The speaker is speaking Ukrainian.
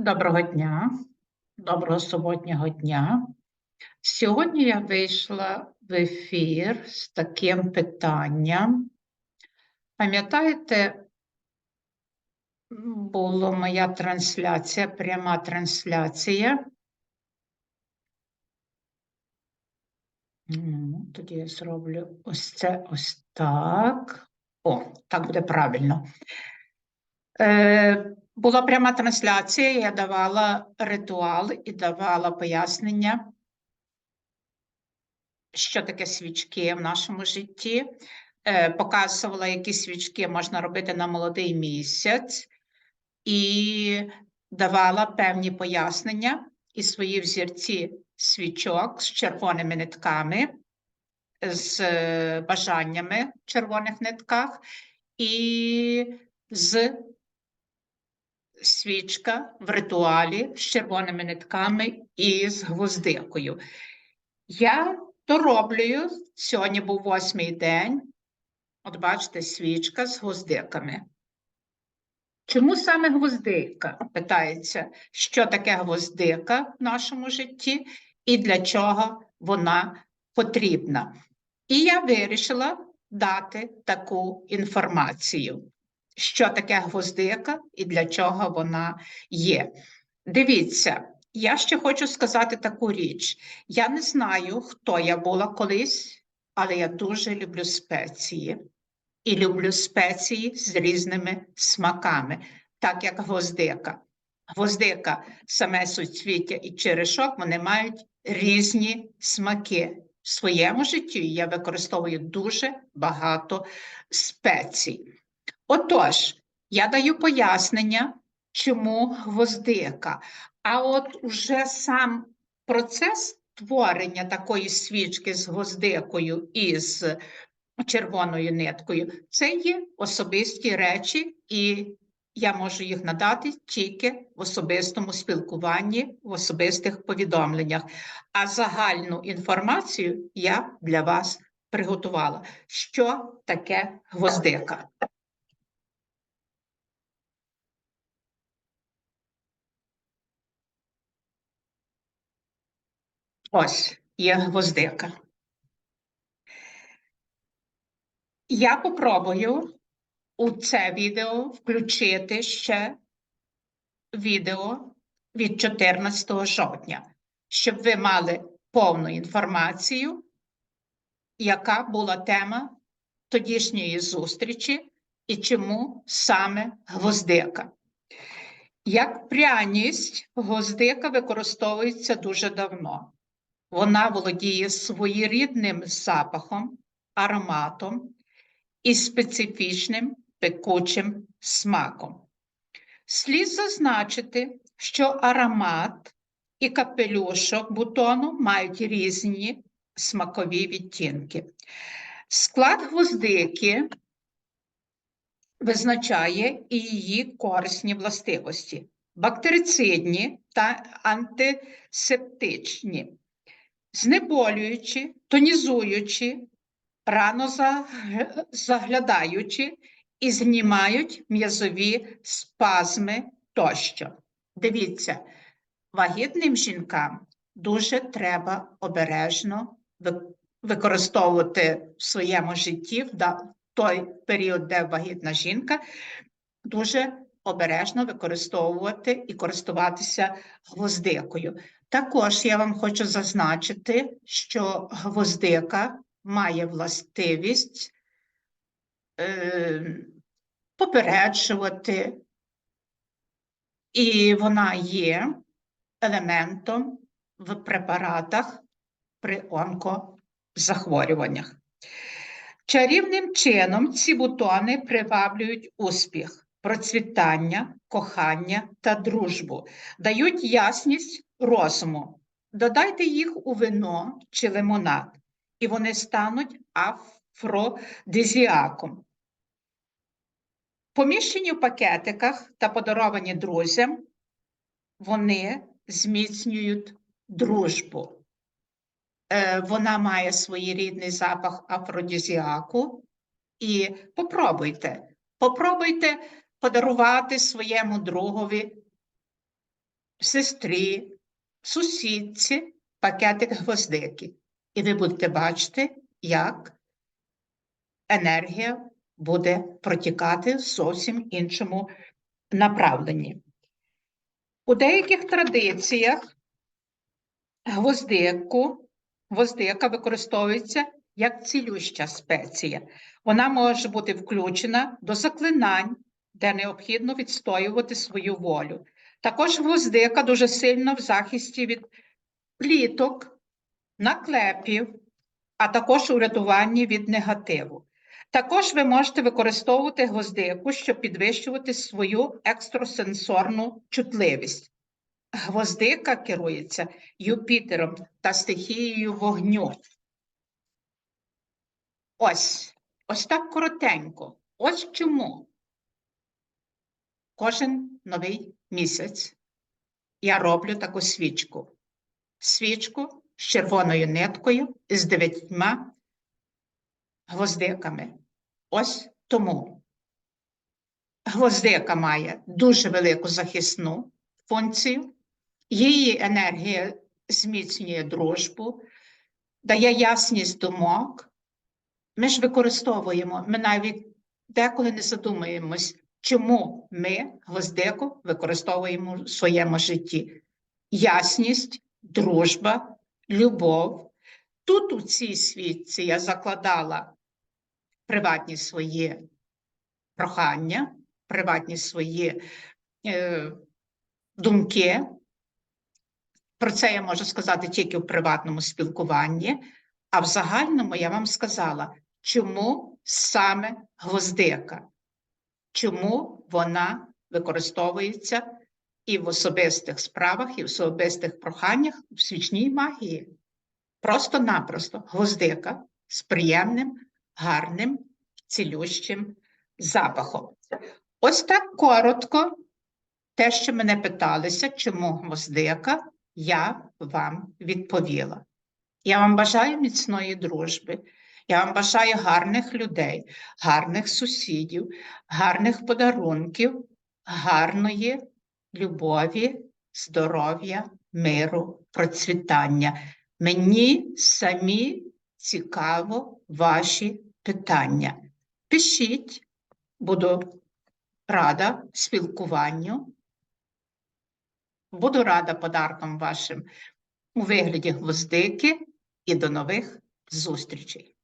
Доброго дня, доброго суботнього дня. Сьогодні я вийшла в ефір з таким питанням. Пам'ятаєте, була моя трансляція, пряма трансляція. Ну, Тоді я зроблю ось це ось так. О, так буде правильно. Е, була пряма трансляція, я давала ритуал і давала пояснення, що таке свічки в нашому житті. Е, Показувала, які свічки можна робити на молодий місяць, і давала певні пояснення і свої взірці свічок з червоними нитками, з е, бажаннями в червоних нитках і з свічка в ритуалі з червоними нитками і з гвоздикою. Я дороблюю, сьогодні був восьмий день. От бачите, свічка з гвоздиками. Чому саме гвоздика? Питається, що таке гвоздика в нашому житті і для чого вона потрібна. І я вирішила дати таку інформацію що таке гвоздика і для чого вона є. Дивіться, я ще хочу сказати таку річ. Я не знаю, хто я була колись, але я дуже люблю спеції і люблю спеції з різними смаками, так як гвоздика. Гвоздика, саме суцвіття і черешок, вони мають різні смаки. В своєму житті я використовую дуже багато спецій. Отож, я даю пояснення, чому гвоздика. А от уже сам процес творення такої свічки з гвоздикою і з червоною ниткою це є особисті речі, і я можу їх надати тільки в особистому спілкуванні, в особистих повідомленнях. А загальну інформацію я для вас приготувала. Що таке гвоздика? Ось є гвоздика. Я попробую у це відео включити ще відео від 14 жовтня, щоб ви мали повну інформацію, яка була тема тодішньої зустрічі і чому саме гвоздика. Як пряність, гвоздика використовується дуже давно. Вона володіє своєрідним запахом, ароматом і специфічним пекучим смаком. Слід зазначити, що аромат і капелюшок бутону мають різні смакові відтінки. Склад гвоздики визначає і її корисні властивості, бактерицидні та антисептичні знеболюючи, тонізуючи, рано заглядаючи і знімають м'язові спазми тощо. Дивіться, вагітним жінкам дуже треба обережно використовувати в своєму житті в той період, де вагітна жінка, дуже обережно використовувати і користуватися гвоздикою. Також я вам хочу зазначити, що гвоздика має властивість е, попереджувати, і вона є елементом в препаратах при онкозахворюваннях. Чарівним чином ці бутони приваблюють успіх, процвітання, кохання та дружбу, дають ясність розуму. Додайте їх у вино чи лимонад, і вони стануть афродизіаком. Поміщені в пакетиках та подаровані друзям, вони зміцнюють дружбу. Е, вона має своєрідний запах афродизіаку. І попробуйте, попробуйте подарувати своєму другові сестрі, сусідці пакетик гвоздики. І ви будете бачити, як енергія буде протікати в зовсім іншому направленні. У деяких традиціях гвоздику, гвоздика використовується як цілюща спеція. Вона може бути включена до заклинань, де необхідно відстоювати свою волю. Також гвоздика дуже сильно в захисті від пліток, наклепів, а також у рятуванні від негативу. Також ви можете використовувати гвоздику, щоб підвищувати свою екстрасенсорну чутливість. Гвоздика керується Юпітером та стихією вогню. Ось, ось так коротенько. Ось чому. Кожен новий місяць я роблю таку свічку. Свічку з червоною ниткою з дев'ятьма гвоздиками. Ось тому. Гвоздика має дуже велику захисну функцію. Її енергія зміцнює дружбу, дає ясність думок. Ми ж використовуємо, ми навіть деколи не задумуємось, чому ми гвоздику використовуємо в своєму житті. Ясність, дружба, любов. Тут у цій світці я закладала приватні свої прохання, приватні свої е, думки. Про це я можу сказати тільки в приватному спілкуванні, а в загальному я вам сказала, чому саме гвоздика, чому вона використовується і в особистих справах, і в особистих проханнях в свічній магії. Просто-напросто гвоздика з приємним, гарним, цілющим запахом. Ось так коротко те, що мене питалися, чому гвоздика, я вам відповіла. Я вам бажаю міцної дружби. Я вам бажаю гарних людей, гарних сусідів, гарних подарунків, гарної любові, здоров'я, миру, процвітання. Мені самі цікаво ваші питання. Пишіть, буду рада спілкуванню. Буду рада подаркам вашим у вигляді гвоздики і до нових зустрічей.